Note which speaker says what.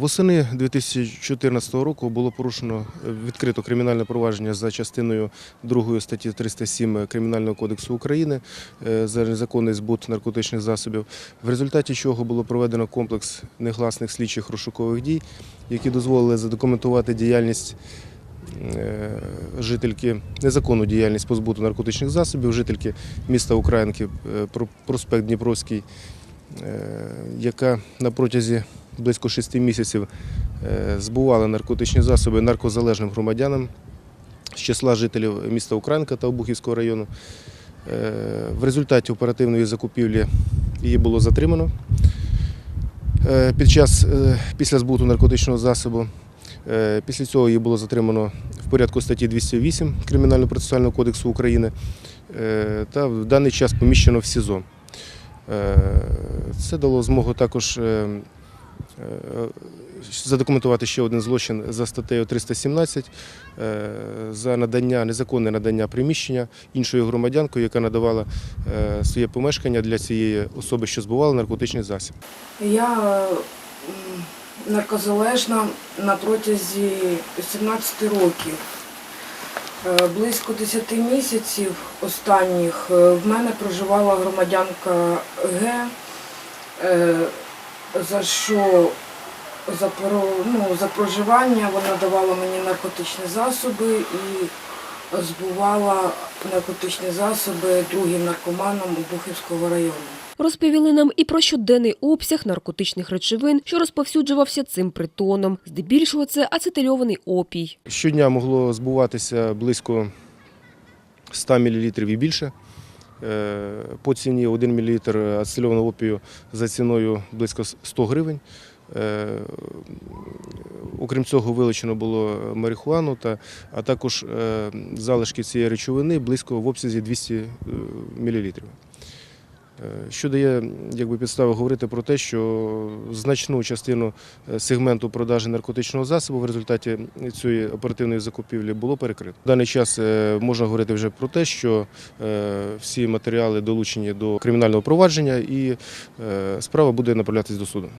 Speaker 1: Восени 2014 року було порушено е, відкрито кримінальне провадження за частиною 2 статті 307 Кримінального кодексу України е, за незаконний збут наркотичних засобів, в результаті чого було проведено комплекс негласних слідчих розшукових дій, які дозволили задокументувати діяльність е, жительки, незаконну діяльність по збуту наркотичних засобів, жительки міста Українки, проспект Дніпровський, яка на протязі близько шести місяців е, збувала наркотичні засоби наркозалежним громадянам з числа жителів міста Українка та Обухівського району. Е, В результаті оперативної закупівлі її було затримано е, під час після збуту наркотичного засобу. Після цього її було затримано в порядку статті 208 Кримінально-процесуального кодексу України та в даний час поміщено в СІЗО. Це дало змогу також задокументувати ще один злочин за статтею 317 е, за надання, незаконне надання приміщення іншою громадянкою, яка надавала е, своє помешкання для цієї особи, що збувала наркотичний засіб.
Speaker 2: Я наркозалежна на протязі 17 років. Е, Близько 10 місяців останніх е, в мене проживала громадянка Г, е, за що за, про- ну, за проживання вона давала мені наркотичні засоби і збувала наркотичні засоби другим наркоманам Обухівського району.
Speaker 3: Розповіли нам і про щоденний обсяг наркотичних речовин, що розповсюджувався цим притоном. Здебільшого це ацетильований опій.
Speaker 1: Щодня могло збуватися близько 100 мл і більше. Е, По ціні 1 мл ацетильованого опію за ціною близько 100 гривень. Е, Окрім цього, вилучено було марихуану, та, а також е, залишки цієї речовини близько в обсязі 200 мл. Що дає якби, підстави говорити про те, що значну частину е, сегменту продажі наркотичного засобу в результаті цієї оперативної закупівлі було перекрито. В даний час е, можна говорити вже про те, що е, всі матеріали долучені до кримінального провадження і е, справа буде направлятися до суду.